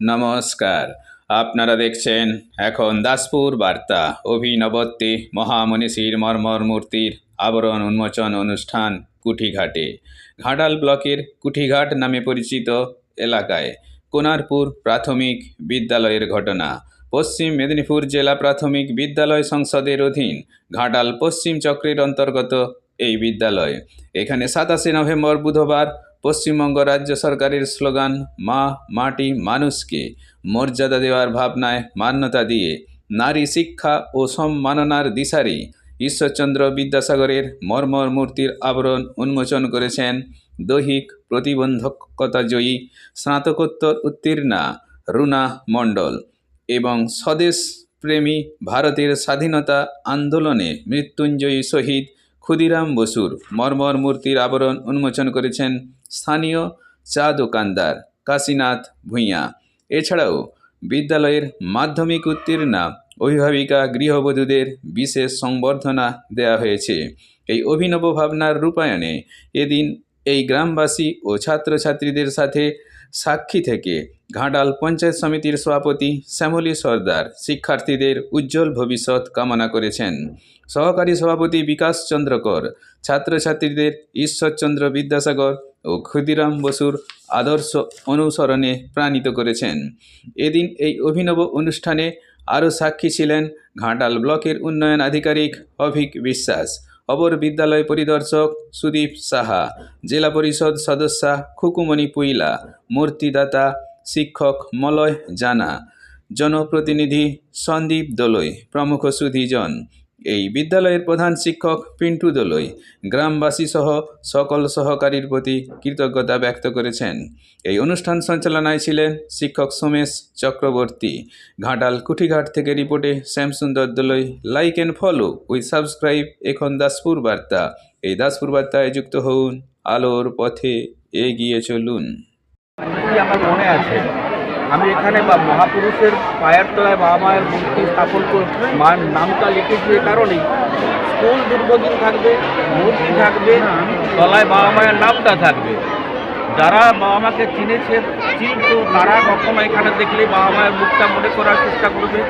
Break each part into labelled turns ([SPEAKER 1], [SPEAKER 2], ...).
[SPEAKER 1] নমস্কার। আপনারা দেখছেন এখন দাসপুর বার্তা অভিনবত্বে মহামনীষীর মর্মর মূর্তির আবরণ উন্মোচন অনুষ্ঠান কুঠিঘাটে। ঘাটাল ব্লকের কুঠিঘাট নামে পরিচিত এলাকায় কোনারপুর প্রাথমিক বিদ্যালয়ের ঘটনা, পশ্চিম মেদিনীপুর জেলা প্রাথমিক বিদ্যালয় সংসদের অধীন ঘাটাল পশ্চিম চক্রের অন্তর্গত এই বিদ্যালয়। এখানে সাতাশে নভেম্বর বুধবার পশ্চিমবঙ্গ রাজ্য সরকারের স্লোগান, মা, মাটি, মানুষকে। মর্যাদা দেওয়ার ভাবনায় মান্যতা দিয়ে নারী শিক্ষা ও সম্মাননার দিশারি ঈশ্বরচন্দ্র বিদ্যাসাগরের মর্মর মূর্তির আবরণ উন্মোচন করেছেন দৈহিক প্রতিবন্ধকতা জয়ী স্নাতকোত্তর উত্তীর্ণা রুনা মণ্ডল এবং স্বদেশ প্রেমী ভারতের স্বাধীনতা আন্দোলনে মৃত্যুঞ্জয়ী শহীদ ক্ষুদিরাম বসুর মর্মর মূর্তির আবরণ উন্মোচন করেছেন স্থানীয় চা দোকানদার কাশীনাথ ভূঁইয়া। এছাড়াও বিদ্যালয়ের মাধ্যমিক উত্তীর্ণা অভিভাবিকা গৃহবধূদের বিশেষ সংবর্ধনা দেওয়া হয়েছে। এই অভিনব ভাবনার রূপায়ণে এদিন এই গ্রামবাসী ও ছাত্রছাত্রীদের সাথে সাক্ষী থেকে ঘাটাল পঞ্চায়েত সমিতির সভাপতি শ্যামলী সর্দার, শিক্ষার্থীদের উজ্জ্বল ভবিষ্যৎ কামনা করেছেন। সহকারী সভাপতি বিকাশ চন্দ্রকর, ছাত্রছাত্রীদের ঈশ্বরচন্দ্র বিদ্যাসাগর ও ক্ষুদিরাম বসুর আদর্শ অনুসরণে প্রাণিত করেছেন। এদিন এই অভিনব অনুষ্ঠানে আরও সাক্ষী ছিলেন ঘাটাল ব্লকের উন্নয়ন আধিকারিক অভিক বিশ্বাস, অপর বিদ্যালয় পরিদর্শক সুদীপ সাহা, জেলা পরিষদ সদস্যা খুকুমণি পুইলা, মূর্তিদাতা শিক্ষক মলয় জানা। জনপ্রতিনিধি সন্দীপ দোলই, প্রমুখ সুধীজন। এই বিদ্যালয়ের প্রধান শিক্ষক পিন্টু দোলই, গ্রামবাসী সহ সকল সহকারীর প্রতি কৃতজ্ঞতা ব্যক্ত করেছেন। এই অনুষ্ঠান সঞ্চালনায় ছিলেন শিক্ষক সোমেশ চক্রবর্তী। ঘাটাল কুঠিঘাট থেকে রিপোর্টে Shyamsundar Doloi, like and follow with subscribe, এখন দাসপুর বার্তা। এই দাসপুর বার্তায় যুক্ত হন আলোর পথে এগিয়ে চলুন।
[SPEAKER 2] আমার মনে আছে? আমি এখানে বা মহাপুরুষের পায়ের তলায় বাবা মায়ের মূর্তি স্থাপন করে নামটা লিখেছি এ কারণেই। স্কুল দীর্ঘদিন থাকবে, মূর্তি থাকবে, তলায় বাবা মায়ের নামটা থাকবে। যারা বাবা মাকে চিনেছে চিনতো তারা কখনো এখানে দেখলে বাবা মায়ের মুখটা মনে করার চেষ্টা করবে।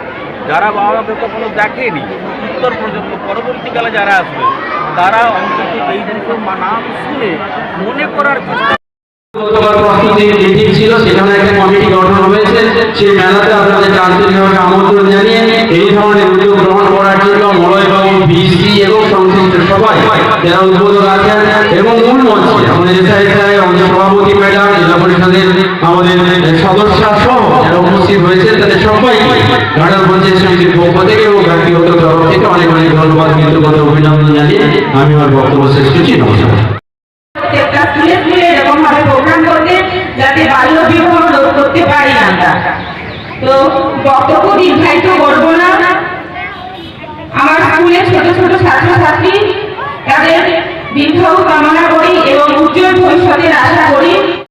[SPEAKER 2] যারা বাবা মাকে কখনো দেখেনি, উত্তর পর্যন্ত পরবর্তীকালে যারা আসবে, তারা অন্তত এই দুটো নাম শুনে মনে করার চেষ্টা
[SPEAKER 3] কমিটি গঠন হয়েছে। সেই মেলাতে আপনাদের আমন্ত্রণ জানিয়ে এই ধরনের উদ্যোগ গ্রহণ এবং সবাই যারা উদ্বোধক আছেন এবং মূল মঞ্চে আমাদের এসআই আমাদের সদস্য সহ যারা উপস্থিত হয়েছে তাদের সবাই ঘাটাল পঞ্চায়েত সমিতির এবং ব্যক্তিগত তরফ থেকে ধন্যবাদ, কৃতজ্ঞতা, অভিনন্দন জানিয়ে আমি আমার বক্তব্য শেষ করছি। নমস্কার।
[SPEAKER 4] একটা প্রোগ্রাম করতে যাতে বাল্য বিবাহ রোধ করতে পারি আমরা। তো বক্তব্য দীর্ঘায়িত করব না। আমার স্কুলে ছোট ছোট